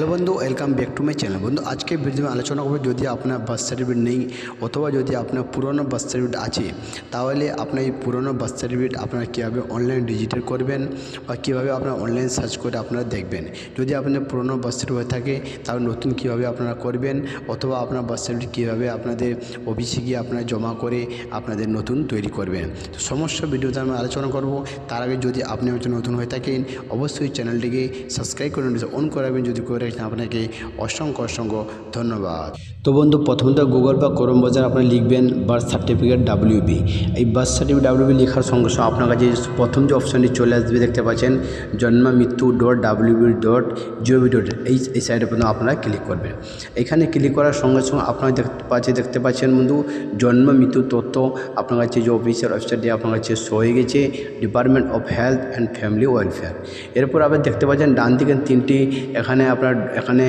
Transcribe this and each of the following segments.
Hello বন্ধু welcome back to my channel বন্ধু, আজকে ভিডিও আলোচনা করব যদি আপনার বার্থ সার্টিফিকেট নেই অথবা যদি আপনার পুরনো বার্থ সার্টিফিকেট আছে, তাহলে আপনার এই পুরনো বার্থ সার্টিফিকেট আপনারা কীভাবে অনলাইন ডিজিটাল করবেন বা কীভাবে আপনার অনলাইন সার্চ করে আপনারা দেখবেন? যদি আপনার পুরনো বার্থ সার্টিফিকেট থাকে, তাহলে নতুন কীভাবে আপনারা করবেন? অথবা আপনার বার্থ সার্টিফিকেট কীভাবে আপনাদের অফিসে গিয়ে আপনারা জমা করে আপনাদের নতুন তৈরি করবেন? তো সমস্ত ভিডিওতে আমি আলোচনা করব। তার আগে যদি আপনি হচ্ছে নতুন হয়ে থাকেন, অবশ্যই চ্যানেলটিকে সাবস্ক্রাইব করে অন করাবেন। যদি করে রাখেন আপনাকে অসংখ্য অসংখ্য ধন্যবাদ। তো বন্ধু প্রথমত গুগল বা করম বাজার আপনি লিখবেন বার্থ সার্টিফিকেট ডাব্লিউবি এই বার্থ সার্টিফিকেট ডাব্লিউবি লেখার সঙ্গে সঙ্গে আপনার কাছে প্রথম যে অপশানটি চলে আসবে দেখতে পাচ্ছেন, জন্ম, মৃত্যু dot WB dot G O V dot এই এই সাইডে পর্যন্ত আপনারা ক্লিক করবেন। এখানে ক্লিক করার সঙ্গে সঙ্গে আপনারা দেখতে পাচ্ছেন দেখতে পাচ্ছেন বন্ধু, জন্ম, মৃত্যু তথ্য আপনার কাছে যে অফিসিয়াল ওয়েবসাইটটি আপনার কাছে শো হয়ে গেছে department of health and family welfare এরপর আবার দেখতে পাচ্ছেন ডান দিকে তিনটি, এখানে আপনার এখানে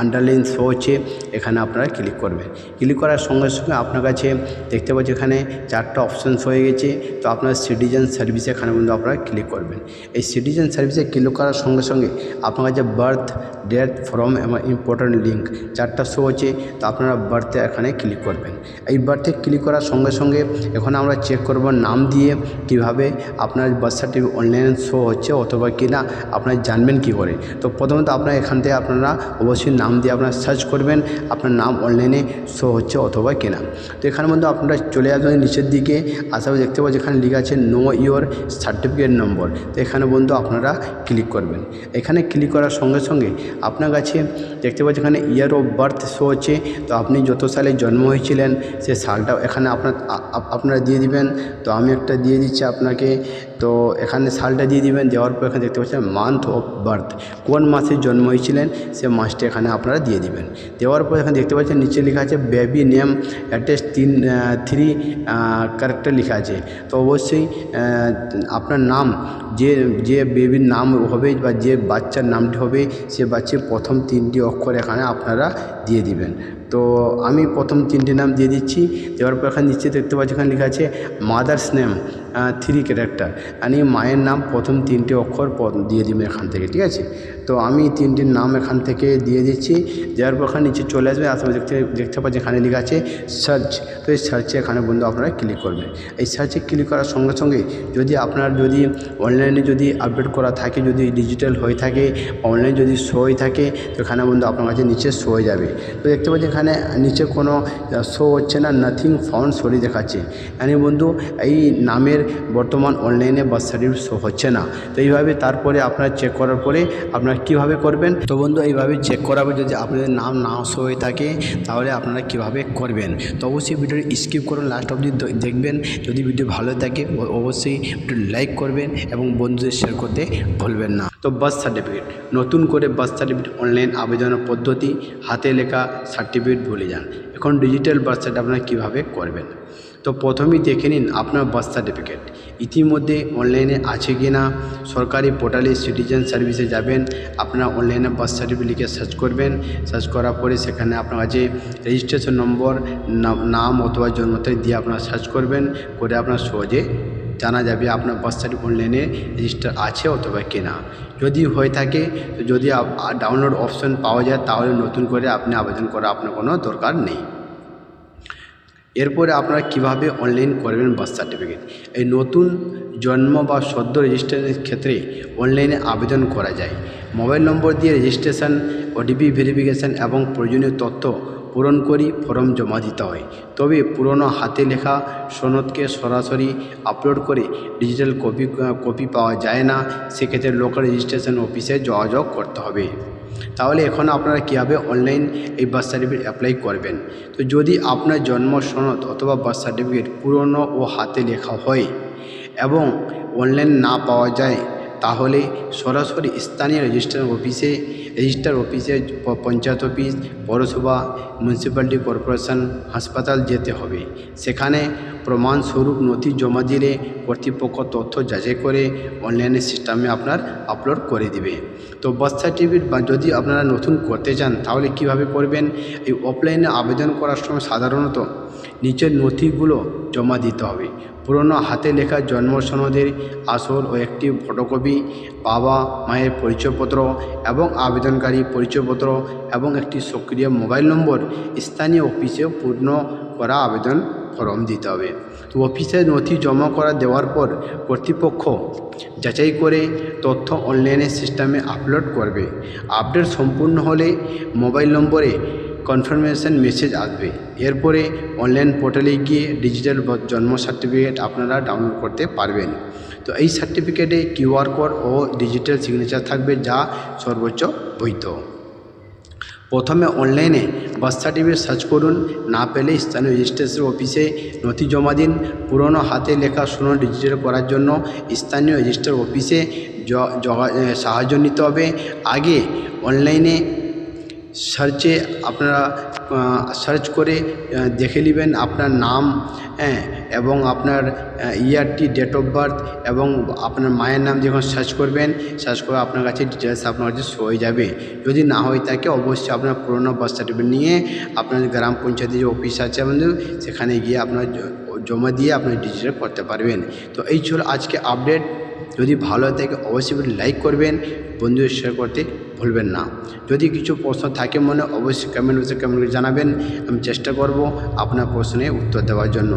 আন্ডারলাইন শো হচ্ছে, এখানে আপনারা ক্লিক করবেন। ক্লিক করার সঙ্গে সঙ্গে আপনার কাছে দেখতে পাচ্ছি এখানে চারটা অপশানস হয়ে গেছে। তো আপনার সিটিজেন সার্ভিস এখানে কিন্তু আপনারা ক্লিক করবেন। এই সিটিজেন সার্ভিসে ক্লিক করার সঙ্গে সঙ্গে আপনার কাছে বার্থ ডেথ ফর্ম এবং ইম্পর্ট্যান্ট লিঙ্ক চারটা শো হচ্ছে, তো আপনারা বার্থে এখানে ক্লিক করবেন। এই বার্থে ক্লিক করার সঙ্গে সঙ্গে এখন আমরা চেক করব নাম দিয়ে কীভাবে আপনার বার্থ সার্টিফিকেট অনলাইন শো হচ্ছে অথবা কি না আপনারা জানবেন কি করে। তো প্রথমত আপনার এখান থেকে আপনারা অবশ্যই নাম দিয়ে আপনারা সার্চ করবেন। আপনার নাম অনলাইনে শো হচ্ছে অথবা কেনা। তো এখানের মধ্যে আপনারা চলে আসবেন নিচের দিকে। আসামে দেখতে পাচ্ছি এখানে লেখা আছে নো ইয়োর সার্টিফিকেট নম্বর তো এখানে বন্ধু আপনারা ক্লিক করবেন। এখানে ক্লিক করার সঙ্গে সঙ্গে আপনার কাছে দেখতে পাচ্ছি এখানে ইয়ার অফ বার্থ শো হচ্ছে। তো আপনি যত সালে জন্ম হয়েছিলেন, সে সালটা এখানে আপনার আপনারা দিয়ে দিবেন। তো আমি একটা দিয়ে দিচ্ছি আপনাকে। তো এখানে সালটা দিয়ে দিবেন। দেওয়ার পর এখানে দেখতে পাচ্ছেন মান্থ অফ বার্থ কোন মাসে জন্ম হয়েছিলেন? সে মাসটা এখানে আপনারা দিয়ে দিবেন। দেওয়ার পর এখানে দেখতে পাচ্ছেন, নিচে লেখা আছে বেবি নেম অ্যাড্রেস তিন থ্রি ক্যারেক্টার লেখা আছে। তো অবশ্যই আপনার নাম, যে যে বেবির নাম হবে বা যে বাচ্চার নামটি হবে, সে বাচ্চার প্রথম তিনটি অক্ষর এখানে আপনারা দিয়ে দিবেন। তো আমি প্রথম তিনটি নাম দিয়ে দিচ্ছি। দেওয়ার পর এখানে নিচে দেখতে পাচ্ছি এখানে লেখা আছে মাদার্স নেম থ্রি ক্যারেক্টার আমি মায়ের নাম প্রথম তিনটে অক্ষর দিয়ে দিবেন এখান থেকে, ঠিক আছে? তো আমি তিনটির নাম এখান থেকে দিয়ে দিচ্ছি। দেওয়ার পর এখানে নিচে চলে আসবে আসলে দেখতে দেখতে পাচ্ছি এখানে লেখা আছে সার্চ তো এই সার্চে এখানে বন্ধু আপনারা ক্লিক করবেন। এই সার্চে ক্লিক করার সঙ্গে সঙ্গে যদি আপনার যদি অনলাইনে যদি আপডেট করা থাকে, যদি ডিজিটাল হয়ে থাকে অনলাইন যদি শো হয়ে থাকে, তো এখানে বন্ধু আপনার কাছে নিচে শো হয়ে যাবে। তো দেখতে পাচ্ছি এখানে নিচে কোনো শো হচ্ছে না নাথিং ফাউন্ড সরি দেখাচ্ছে। মানে বন্ধু, এই নামের বর্তমান অনলাইনে বার্থ সার্টিফিকেট শো হচ্ছে না। তো এইভাবে তারপরে আপনার চেক করার পরে আপনারা কীভাবে করবেন? তো বন্ধু, এইভাবে চেক করাবে যদি আপনাদের নাম না শো হয়ে থাকে, তাহলে আপনারা কীভাবে করবেন? তো অবশ্যই ভিডিওটি স্কিপ করুন লাস্ট অবধি দেখবেন। যদি ভিডিও ভালো থাকে অবশ্যই একটু লাইক করবেন এবং বন্ধুদের শেয়ার করতে ভুলবেন না। তো বার্থ সার্টিফিকেট নতুন করে বার্থ সার্টিফিকেট অনলাইন আবেদনের পদ্ধতি, হাতে লেখা সার্টিফিকেট ভুলে যান। এখন ডিজিটাল বার্থ সার্টিফিকেট আপনারা কীভাবে করবেন? তো প্রথমেই দেখে নিন আপনার বার্থ সার্টিফিকেট ইতিমধ্যে অনলাইনে আছে কি না সরকারি পোর্টালে সিটিজেন সার্ভিসে যাবেন, আপনার অনলাইনে বার্থ সার্টিফিকেট সার্চ করবেন। সার্চ করার পরে সেখানে আপনার কাছে রেজিস্ট্রেশন নম্বর নাম- নাম অথবা জন্ম তারিখ দিয়ে আপনার সার্চ করবেন। করে আপনার সহজে জানা যাবে আপনার বার্থ সার্টিফিকেট অনলাইনে রেজিস্টার আছে অথবা কেনা। যদি হয়ে থাকে, যদি ডাউনলোড অপশন পাওয়া যায়, তাহলে নতুন করে আপনি আবেদন করা আপনার কোনো দরকার নেই। এরপরে আপনারা কীভাবে অনলাইন করবেন বার্থ সার্টিফিকেট এই নতুন জন্ম বা সদ্য রেজিস্ট্রেশনের ক্ষেত্রে অনলাইনে আবেদন করা যায়। মোবাইল নম্বর দিয়ে রেজিস্ট্রেশন ওটিপি ভেরিফিকেশান এবং প্রয়োজনীয় তথ্য পূরণ করি ফর্ম জমা দিতে হয়। তবে পুরনো হাতে লেখা সনদকে সরাসরি আপলোড করে ডিজিটাল কপি কপি পাওয়া যায় না। সেক্ষেত্রে লোকাল রেজিস্ট্রেশন অফিসে যোগাযোগ করতে হবে। তাহলে এখন আপনারা কীভাবে অনলাইন এই বার্থ সার্টিফিকেট অ্যাপ্লাই করবেন? তো যদি আপনার জন্ম সনদ অথবা বার্থ সার্টিফিকেট পুরনো ও হাতে লেখা হয় এবং অনলাইন না পাওয়া যায় তাহলে সরাসরি স্থানীয় রেজিস্ট্রার অফিসে রেজিস্ট্রার অফিসে পঞ্চায়েত অফিস, পৌরসভা মিউনিসিপ্যালিটি কর্পোরেশন হাসপাতাল যেতে হবে। সেখানে প্রমাণস্বরূপ নথি জমা দিলে কর্তৃপক্ষ তথ্য যাচাই করে অনলাইনে সিস্টেমে আপনার আপলোড করে দিবে। তো বার্থ সার্টিফিকেট যদি আপনারা নতুন করতে চান, তাহলে কীভাবে করবেন? এই অফলাইনে আবেদন করার সময় সাধারণত নিচের নথিগুলো জমা দিতে হবে। পুরনো হাতে লেখা জন্ম সনদের আসল ও একটি ফটোকপি, বাবা মায়ের পরিচয়পত্র এবং আবেদনকারী পরিচয়পত্র এবং একটি সক্রিয় মোবাইল নম্বর স্থানীয় অফিসে পূর্ণ করা আবেদন ফর্ম দিতে হবে। তো অফিসে নথি জমা করা দেওয়ার পর কর্তৃপক্ষ যাচাই করে তথ্য অনলাইনে সিস্টেমে আপলোড করবে। আপডেট সম্পূর্ণ হলে মোবাইল নম্বরে কনফার্মেশন মেসেজ আসবে। এরপরে অনলাইন পোর্টালে গিয়ে ডিজিটাল জন্ম সার্টিফিকেট আপনারা ডাউনলোড করতে পারবেন। তো এই সার্টিফিকেটে কিউআর কোড ও ডিজিটাল সিগনেচার থাকবে যা সর্বোচ্চ বৈধ। প্রথমে অনলাইনে বার্থ সার্টিফিকেট সার্চ করুন, না পেলে স্থানীয় রেজিস্ট্রেশন অফিসে নথি জমা দিন। পুরনো হাতে লেখা শূন্য ডিজিটাল করার জন্য স্থানীয় রেজিস্টার অফিসে সাহায্য নিতে হবে। আগে অনলাইনে সার্চে আপনারা সার্চ করে দেখে নেবেন আপনার নাম হ্যাঁ এবং আপনার ইয়ারটি ডেট অফ বার্থ এবং আপনার মায়ের নাম যখন সার্চ করবেন, সার্চ করে আপনার কাছে ডিটেলস আপনার কাছে শো হয়ে যাবে। যদি না হয়ে থাকে, অবশ্যই আপনার পুরোনো বার্থ সার্টিফিকেট নিয়ে আপনার গ্রাম পঞ্চায়েতের যে অফিস আছে আমাদের, সেখানে গিয়ে আপনার জমা দিয়ে আপনার ডিজিটাল করতে পারবেন। তো এই ছিল আজকে আপডেট যদি ভালো থাকে, অবশ্যই লাইক করবেন, বন্ধুদের শেয়ার করতে ভুলবেন না। যদি কিছু প্রশ্ন থাকে মনে, অবশ্যই কমেন্ট বক্সে কমেন্ট করে জানাবেন। আমি চেষ্টা করব আপনার প্রশ্নের উত্তর দেওয়ার জন্য।